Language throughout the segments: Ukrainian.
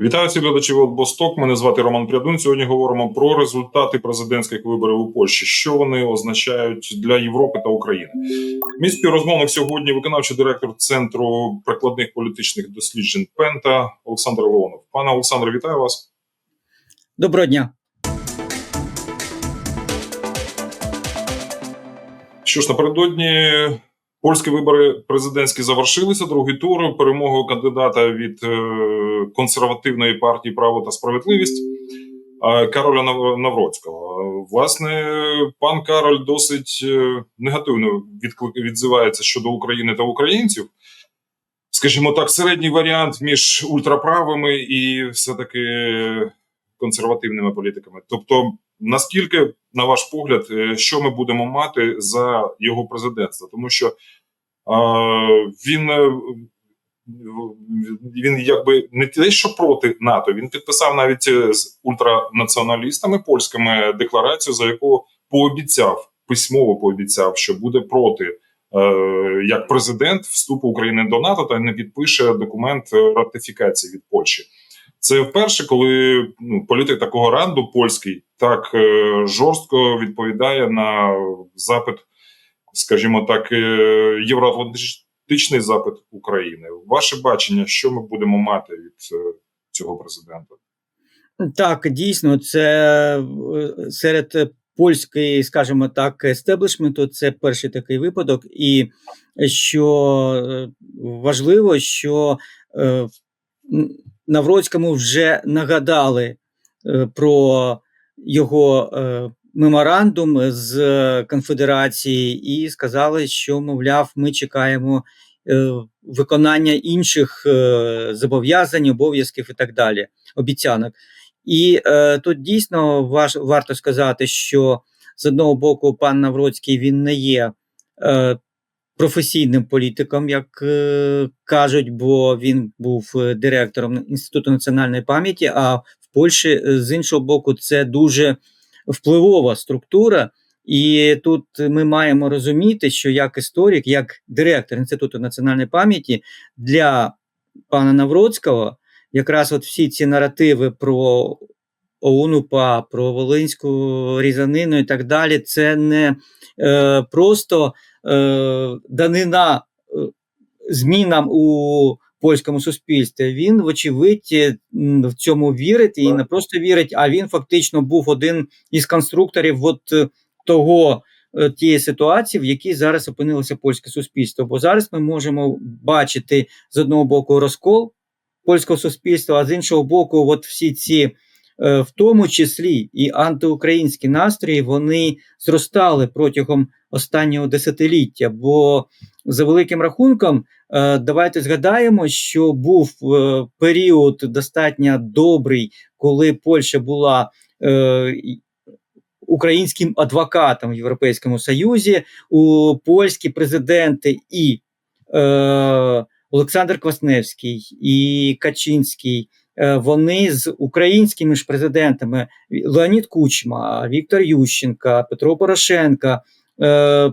Вітаю всіх глядачів от Мене звати Роман Прядун. Сьогодні говоримо про результати президентських виборів у Польщі, що вони означають для Європи та України. Мій співрозмовник сьогодні виконавчий директор центру прикладних політичних досліджень Пента Олександр Леонов. Пане Олександре, вітаю вас. Доброго дня. Що ж напередодні польські вибори президентські завершилися. Другий тур перемогою кандидата від е, консервативної партії Право та справедливість е, Кароля Навроцького. Власне, пан Кароль досить е, негативно відзивається щодо України та українців. Скажімо так, середній варіант між ультраправими і все-таки консервативними політиками. Тобто, наскільки, на ваш погляд, е, що ми будемо мати за його президентство? Тому що він, е, він якби не те, що проти НАТО, він підписав навіть е, з ультранаціоналістами польськими декларацію, за яку пообіцяв письмово пообіцяв, що буде проти. Як президент вступу України до НАТО та не підпише документ ратифікації від Польщі. Це вперше, коли ну, політик такого ранду польський так е, жорстко відповідає на запит, скажімо так, е, євроатлантичний запит України. Ваше бачення, що ми будемо мати від е, цього президента? Так, дійсно, це серед польської, скажімо так, естеблішменту це перший такий випадок. І що важливо, що Навроцькому вже нагадали е, про його е, меморандум з конфедерації і сказали, що, мовляв, ми чекаємо е, виконання інших е, зобов'язань, обов'язків і так далі, обіцянок. І е, тут дійсно важ, варто сказати, що з одного боку пан Навроцький він не є е, професійним політиком, як е, кажуть, бо він був е, директором Інституту національної пам'яті. А в Польщі е, з іншого боку, це дуже впливова структура. І тут ми маємо розуміти, що як історик, як директор Інституту національної пам'яті для пана Навроцького, якраз от всі ці наративи про ОУН-УПА, про Волинську різанину і так далі, це не е, просто е, данина е, змінам у польському суспільстві. Він, вочевидь, е, в цьому вірить і не просто вірить, а він фактично був один із конструкторів от е, того. Тієї ситуації, в якій зараз опинилося польське суспільство. Бо зараз ми можемо бачити з одного боку розкол польського суспільства, а з іншого боку, от всі ці, в тому числі і антиукраїнські настрої, вони зростали протягом останнього десятиліття. Бо за великим рахунком, е, давайте згадаємо, що був е, період достатньо добрий, коли Польща була. е, Українським адвокатом в Європейському Союзі у польські президенти і е, Олександр Квасневський і Качинський. Е, Вони з українськими ж президентами Леонід Кучма, Віктор Ющенка, Петро Порошенка е,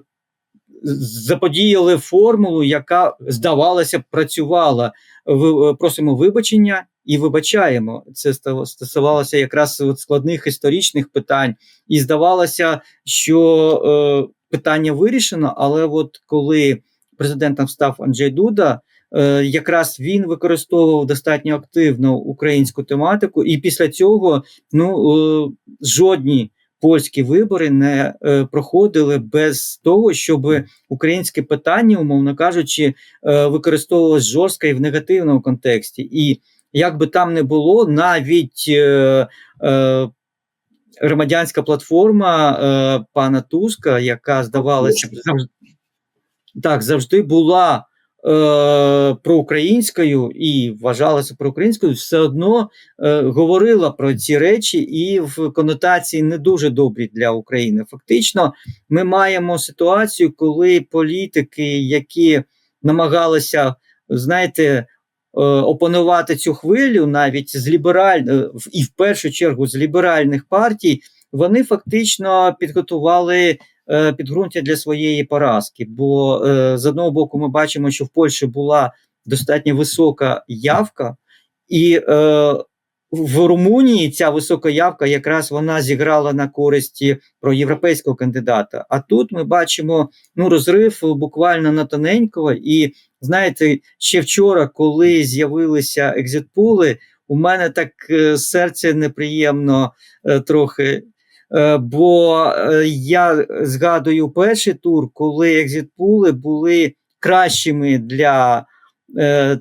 заподіяли формулу, яка здавалося працювала. Е, Просимо вибачення і вибачаємо. Це стосувалося якраз складних історичних питань, і здавалося, що питання вирішено, але от коли президентом став Анджей Дуда. Е, Якраз він використовував достатньо активно українську тематику, і після цього ну е, жодні польські вибори не е, проходили без того, щоб українське питання, умовно кажучи, використовувалось жорстко і в негативному контексті. І як би там не було, навіть е, е, громадянська платформа е, пана Туска, яка здавалася так, завжди була проукраїнською і вважалася проукраїнською, все одно е, говорила про ці речі і в конотації не дуже добрі для України. Фактично, ми маємо ситуацію, коли політики, які намагалися, знаєте, е, опанувати цю хвилю навіть з ліберальних і в першу чергу з ліберальних партій, вони фактично підготували е, підґрунтя для своєї поразки. Бо е, з одного боку, ми бачимо, що в Польщі була достатньо висока явка, і е, в Румунії ця висока явка якраз вона зіграла на користі про європейського кандидата. А тут ми бачимо ну, розрив буквально на тоненького. І знаєте, ще вчора, коли з'явилися екзитпули, у мене так е, серце неприємно е, трохи. Е, Бо е, я згадую перший тур, коли екзитпули були кращими для е,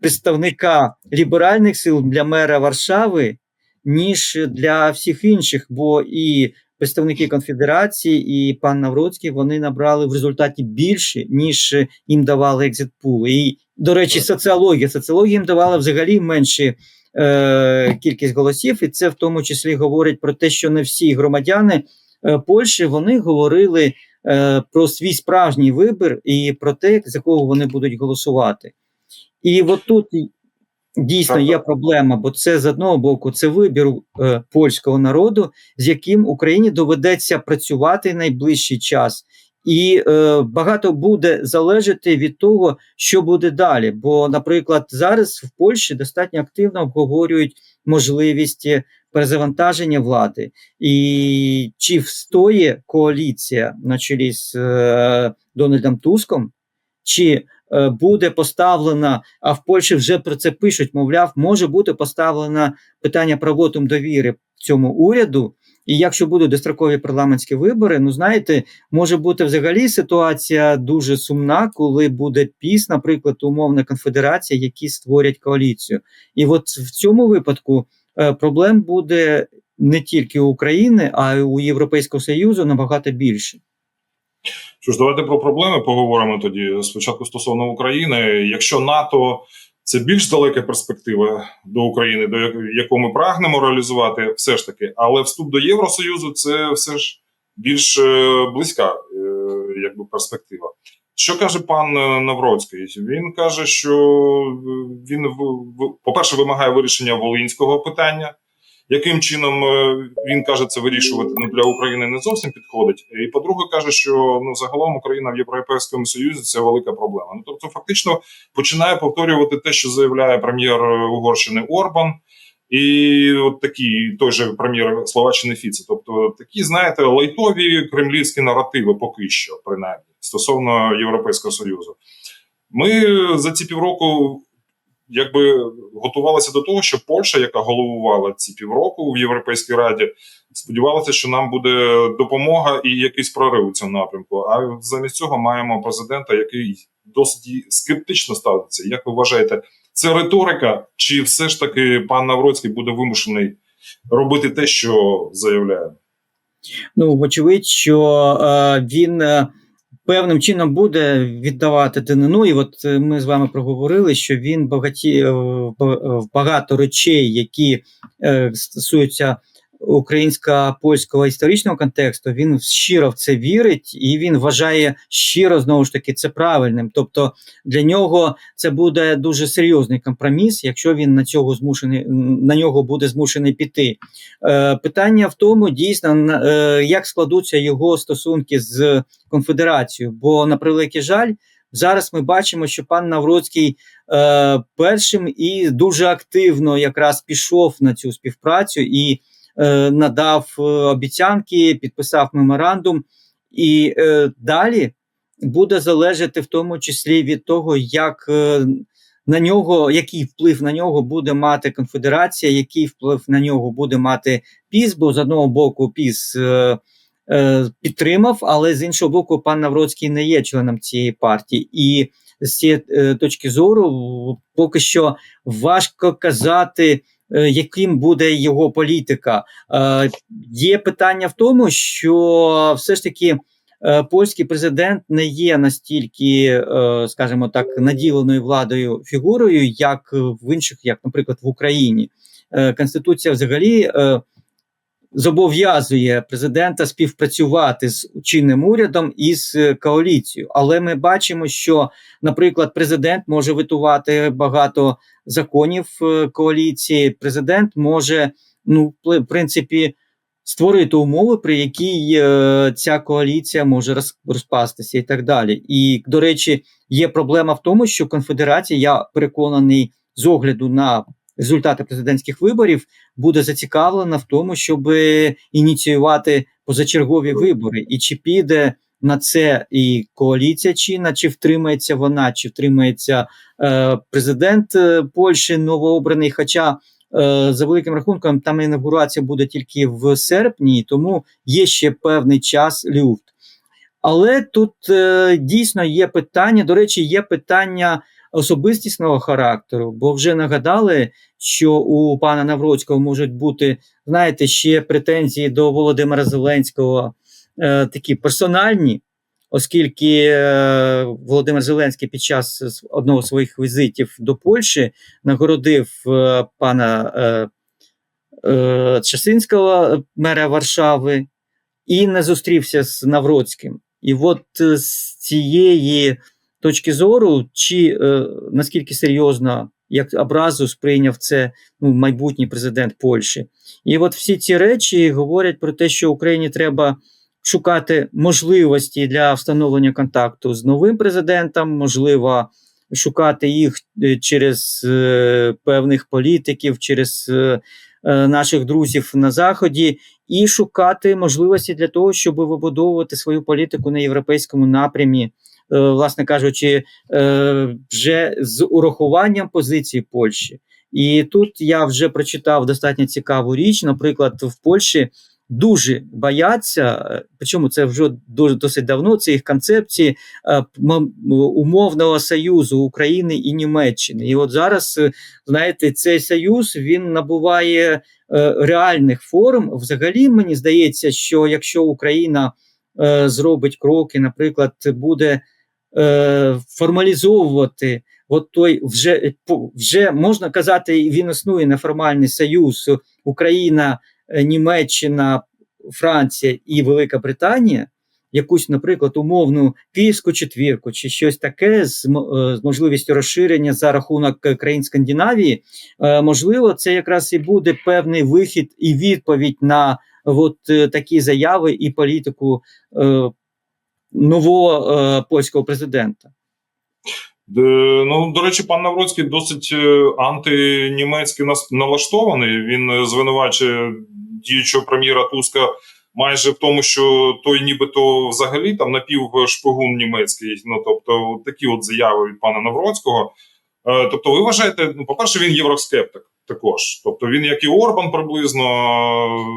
представника ліберальних сил для мера Варшави, ніж для всіх інших. Бо і представники конфедерації, і пан Навроцький вони набрали в результаті більше, ніж їм давали екзитпули. І, до речі, соціологія. Соціологія їм давала взагалі менше е, кількість голосів, і це в тому числі говорить про те, що не всі громадяни е, Польщі вони говорили е, про свій справжній вибір і про те, за кого вони будуть голосувати. І от тут дійсно є проблема, бо це з одного боку це вибір е, польського народу, з яким Україні доведеться працювати найближчий час. І е, багато буде залежати від того, що буде далі. Бо, наприклад, зараз в Польщі достатньо активно обговорюють можливість перезавантаження влади, і чи встоє коаліція на чолі з е, Дональдом Туском, чи е, буде поставлена, а в Польщі вже про це пишуть, мовляв, може бути поставлено питання про вотум довіри цьому уряду. І якщо будуть дострокові парламентські вибори, ну знаєте, може бути взагалі ситуація дуже сумна, коли буде піс, наприклад, умовна конфедерація, які створять коаліцію. І от в цьому випадку е, проблем буде не тільки у України, а й у Європейського Союзу набагато більше. Що ж, давайте про проблеми поговоримо тоді. Спочатку стосовно України. Якщо НАТО це більш далека перспектива до України, до як- яку ми прагнемо реалізувати, все ж таки, але вступ до Євросоюзу це все ж більш е, близька е, якби перспектива. Що каже пан е, Навроцький? Він каже, що він в- по-перше вимагає вирішення волинського питання. Яким чином е, він каже це вирішувати ну, для України не зовсім підходить. І по-друге, каже, що ну загалом Україна в Європейському Союзі це велика проблема. Ну тобто, фактично починає повторювати те, що заявляє прем'єр Угорщини Орбан, і от такий той же прем'єр Словаччини Фіце. Тобто такі, знаєте, лайтові кремлівські наративи поки що, принаймні, стосовно Європейського Союзу. Ми за ці півроку якби готувалися до того, що Польща, яка головувала ці півроку в Європейській Раді, сподівалася, що нам буде допомога і якийсь прорив у цьому напрямку. А замість цього маємо президента, який досить скептично ставиться. Як ви вважаєте, це риторика, чи все ж таки пан Навроцький буде вимушений робити те, що заявляє? Ну, вочевидь, що е, він е, певним чином буде віддавати данину. І от е, ми з вами проговорили, що він багаті, е, в багато речей, які е, стосуються українсько-польського історичного контексту, він щиро в це вірить, і він вважає щиро знову ж таки це правильним. Тобто для нього це буде дуже серйозний компроміс, якщо він на цього змушений на нього буде змушений піти. Е, питання в тому, дійсно, е, як складуться його стосунки з конфедерацією. Бо, на превеликий жаль, зараз ми бачимо, що пан Навроцький е, першим і дуже активно якраз пішов на цю співпрацю і надав е, обіцянки, підписав меморандум. І е, далі буде залежати в тому числі від того, як. Е, на нього, який вплив на нього буде мати конфедерація, який вплив на нього буде мати ПІС, бо з одного боку ПІС е, е, підтримав, але з іншого боку, пан Навроцький не є членом цієї партії. І з цієї е, точки зору поки що важко казати, е, яким буде його політика. Е, є питання в тому, що все ж таки. е, Польський президент не є настільки, е, скажімо так, наділеною владою фігурою, як в інших, як, наприклад, в Україні. Е, Конституція взагалі е, зобов'язує президента співпрацювати з чинним урядом і з е, коаліцією. Але ми бачимо, що, наприклад, президент може витувати багато законів е, коаліції. Президент може, ну, в принципі, створити умови, при якій е, ця коаліція може розпастися і так далі. І, до речі, є проблема в тому, що конфедерація, я переконаний, з огляду на результати президентських виборів, буде зацікавлена в тому, щоб ініціювати позачергові вибори, і чи піде на це і коаліція чинна, чи втримається вона, чи втримається е, президент е, Польщі новообраний. Хоча е, за великим рахунком там інаугурація буде тільки в серпні, тому є ще певний час люфт. Але тут е, дійсно є питання. До речі, є питання особистісного характеру, бо вже нагадали, що у пана Навроцького можуть бути, знаєте, ще претензії до Володимира Зеленського е, такі персональні, оскільки е, Володимир Зеленський під час одного з своїх візитів до Польщі нагородив е, пана е, е, Часинського, мера Варшави, і не зустрівся з Навроцьким. І от е, з цієї точки зору, чи е, наскільки серйозно як образу сприйняв це ну, майбутній президент Польщі. І от всі ці речі говорять про те, що Україні треба шукати можливості для встановлення контакту з новим президентом, можливо, шукати їх е, через е, певних політиків, через е, е, наших друзів на Заході, і шукати можливості для того, щоб вибудовувати свою політику на європейському напрямі, власне кажучи, е, вже з урахуванням позиції Польщі. І тут я вже прочитав достатньо цікаву річ. Наприклад, в Польщі дуже бояться, е, причому це вже дуже досить давно. Це їх концепції е, умовного союзу України і Німеччини. І от зараз, е, знаєте, цей союз він набуває е, реальних форм. Взагалі, мені здається, що якщо Україна е, зробить кроки, наприклад, буде е, формалізовувати. От той вже вже можна казати, він існує неформальний союз Україна, е, Німеччина, Франція і Велика Британія, якусь, наприклад, умовну київську четвірку чи щось таке з, е, з можливістю розширення за рахунок країн Скандинавії, е, можливо, це якраз і буде певний вихід і відповідь на от такі заяви і політику нового е, польського президента. Де, Ну, до речі, пан Навроцький досить е, антинімецьки нас- налаштований. Він е, звинувачує діючого прем'єра Туска майже в тому, що той нібито взагалі там напівшпигун німецький. Ну тобто, такі от заяви від пана Навроцького. Е, Тобто, ви вважаєте, ну, по-перше, він євроскептик також. Тобто він, як і Орбан, приблизно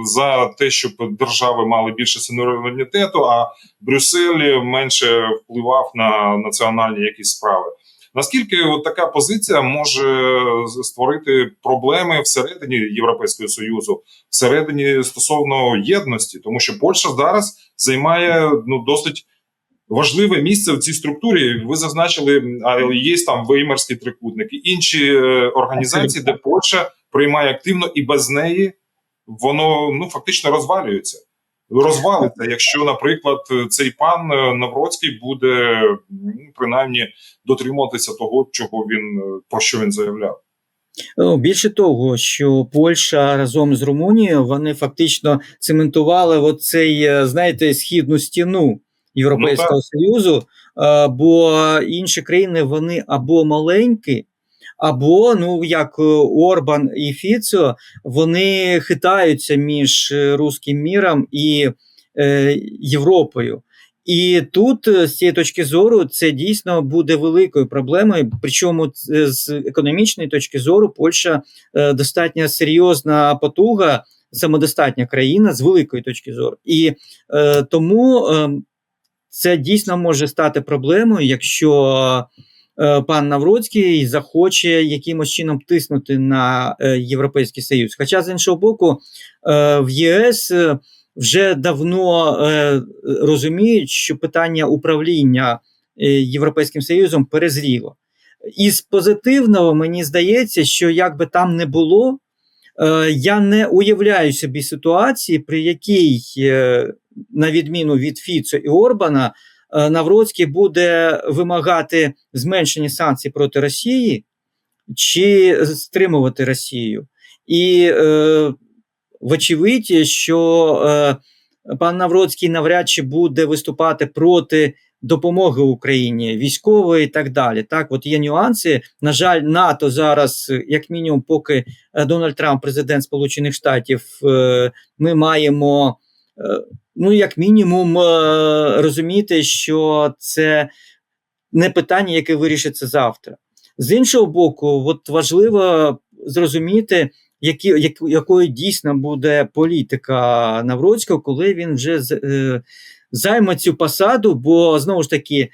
за те, щоб держави мали більше суверенітету, а Брюссель менше впливав на національні якісь справи. Наскільки от така позиція може створити проблеми всередині Європейського союзу, всередині стосовно єдності, тому що Польща зараз займає ну досить важливе місце в цій структурі. Ви зазначили, є там Веймарський трикутник інші е, організації, де Польща приймає активно, і без неї воно ну фактично розвалюється. Розвалиться, якщо, наприклад, цей пан е, Навроцький буде принаймні дотримуватися того, чого він е, про що він заявляв. Більше того, що Польща разом з Румунією вони фактично цементували оцей, знаєте, східну стіну Європейського Ну, Союзу, е, бо інші країни вони або маленькі, або, ну як е, Орбан і Фіцо, вони хитаються між е, руським міром і е, Європою. І тут з цієї точки зору це дійсно буде великою проблемою. Причому з економічної точки зору Польща е, достатньо серйозна потуга, самодостатня країна з великої точки зору. І е, тому е, це дійсно може стати проблемою, якщо е, пан Навроцький захоче якимось чином тиснути на е, Європейський Союз. Хоча з іншого боку, е, в ЄС. вже давно розуміють, що питання управління Європейським Союзом перезріло. Із позитивного мені здається, що як би там не було, я не уявляю собі ситуації, при якій, на відміну від Фіцо і Орбана, е, Навроцький буде вимагати зменшення санкцій проти Росії чи стримувати Росію. І е, вочевидь, що е, пан Навроцький навряд чи буде виступати проти допомоги Україні, військової і так далі. Так, от є нюанси. На жаль, НАТО зараз, як мінімум, поки е, Дональд Трамп, президент Сполучених Штатів, е, ми маємо. е, Ну, як мінімум, е, розуміти, що це не питання, яке вирішиться завтра. З іншого боку, от важливо зрозуміти, які, як, якою дійсно буде політика Навроцького, коли він вже е, займе цю посаду. Бо знову ж таки, е,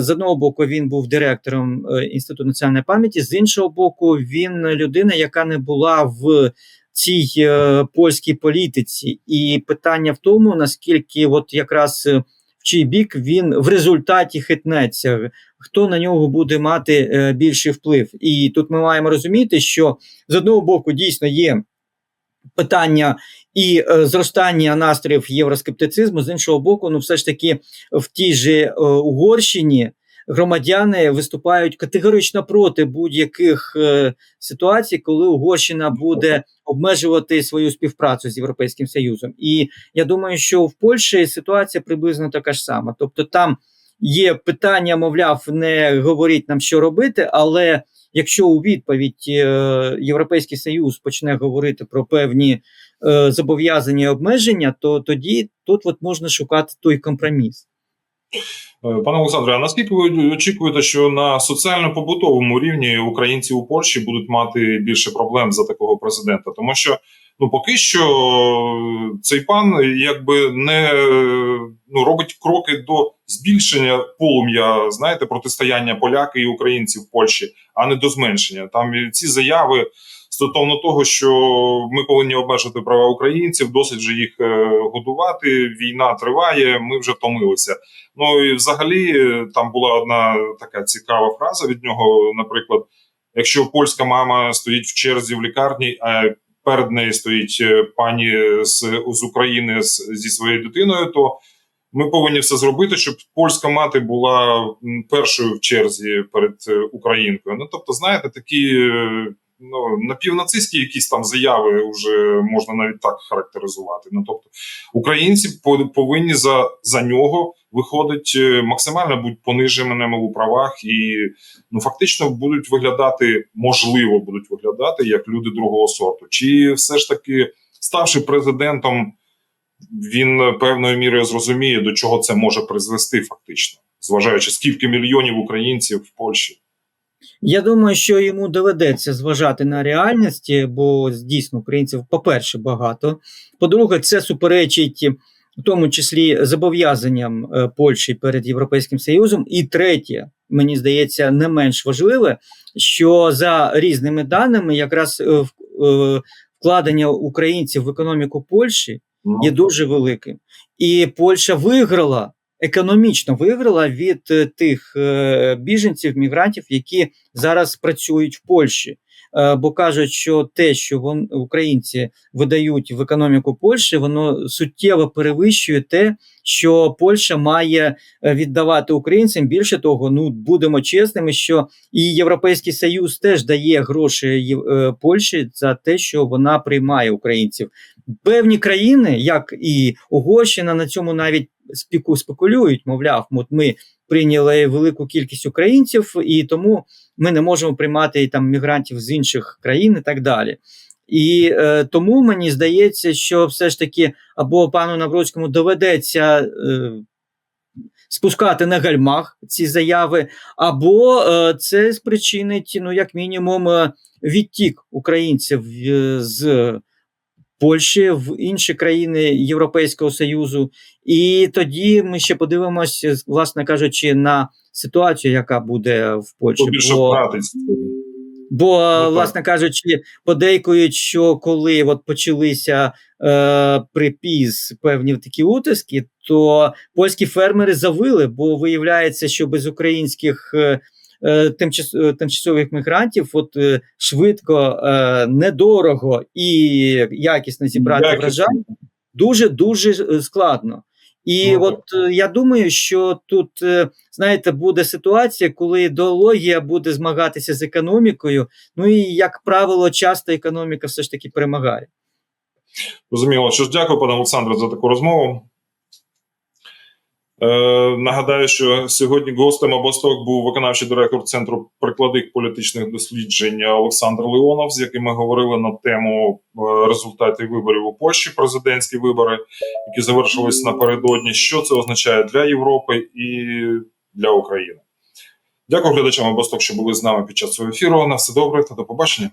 з одного боку, він був директором е, Інституту національної пам'яті, з іншого боку, він людина, яка не була в цій е, польській політиці. І питання в тому, наскільки от якраз е, в чий бік він в результаті хитнеться, хто на нього буде мати е, більший вплив. І тут ми маємо розуміти, що з одного боку дійсно є питання і е, зростання настроїв євроскептицизму, з іншого боку, ну все ж таки в тій же е, Угорщині. Громадяни виступають категорично проти будь-яких е, ситуацій, коли Угорщина буде обмежувати свою співпрацю з Європейським Союзом. І я думаю, що в Польщі ситуація приблизно така ж сама. Тобто, там є питання, мовляв, не говоріть нам, що робити, але якщо у відповідь е, Європейський Союз почне говорити про певні е, зобов'язання і обмеження, то тоді тут от можна шукати той компроміс. Е, Пане Олександре, а наскільки ви очікуєте, що на соціально-побутовому рівні українці у Польщі будуть мати більше проблем за такого президента? Тому що ну поки що цей пан якби не ну робить кроки до збільшення полум'я, знаєте, протистояння поляки і українців в Польщі, а не до зменшення. Там ці заяви стосовно того, що ми повинні обмежити права українців, досить же їх е, годувати. Війна триває. Ми вже втомилися. Ну і взагалі е, там була одна така цікава фраза від нього. Наприклад, якщо польська мама стоїть в черзі в лікарні, а перед нею стоїть е, пані з, з України з, зі своєю дитиною, то ми повинні все зробити, щоб польська мати була першою в черзі перед е, українкою. Ну тобто, знаєте, такі е, ну напівнацистські якісь там заяви вже можна навіть так характеризувати. Ну тобто, українці по- повинні за, за нього виходить е, максимально будуть пониженими у правах і ну фактично будуть виглядати, можливо, будуть виглядати як люди другого сорту. Чи все ж таки, ставши президентом, він певною мірою зрозуміє, до чого це може призвести, фактично, зважаючи скільки мільйонів українців в Польщі. Я думаю, що йому доведеться зважати на реальності, бо дійсно українців, по-перше, багато. По-друге, це суперечить в тому числі зобов'язанням е, Польщі перед Європейським Союзом. І третє, мені здається, не менш важливе, що за різними даними, якраз е, е, вкладення українців в економіку Польщі Ну, є дуже великим. І Польща виграла, економічно виграла від е, тих е, біженців, мігрантів, які зараз працюють в Польщі. Е, Бо кажуть, що те, що вон, українці видають в економіку Польщі, воно суттєво перевищує те, що Польща має е, віддавати українцям. Більше того, ну будемо чесними, що і Європейський Союз теж дає гроші е, Польщі за те, що вона приймає українців. Певні країни, як і Угорщина, на цьому навіть спіку спекулюють. Мовляв, от ми прийняли велику кількість українців, і тому ми не можемо приймати там мігрантів з інших країн і так далі. І е, тому мені здається, що все ж таки або пану Навроцькому доведеться е, спускати на гальмах ці заяви, або е, це спричинить, ну, як мінімум, е, відтік українців е, з Польщі в інші країни Європейського Союзу. І тоді ми ще подивимося, власне кажучи, на ситуацію, яка буде в Польщі. Бо- Бо, так. власне кажучи, подейкують, що коли от почалися е, припіз певні такі утиски, то польські фермери завили, бо виявляється, що без українських е, тимчасових мігрантів от е, швидко, е, недорого і якісно зібрати Якісно. врожай дуже дуже е, складно. І Ну, от е, я думаю, що тут, е, знаєте, буде ситуація, коли ідеологія буде змагатися з економікою. Ну і як правило, часто економіка все ж таки перемагає. Розуміло. Що ж, дякую, пане Олександре, за таку розмову. Е, нагадаю, що сьогодні гостем обосток був виконавчий директор Центру прикладних політичних досліджень Олександр Леонов, з яким ми говорили на тему е, результатів виборів у Польщі, президентські вибори, які завершились напередодні. Що це означає для Європи і для України? Дякую глядачам обосток, що були з нами під час цього ефіру. На все добре та до побачення.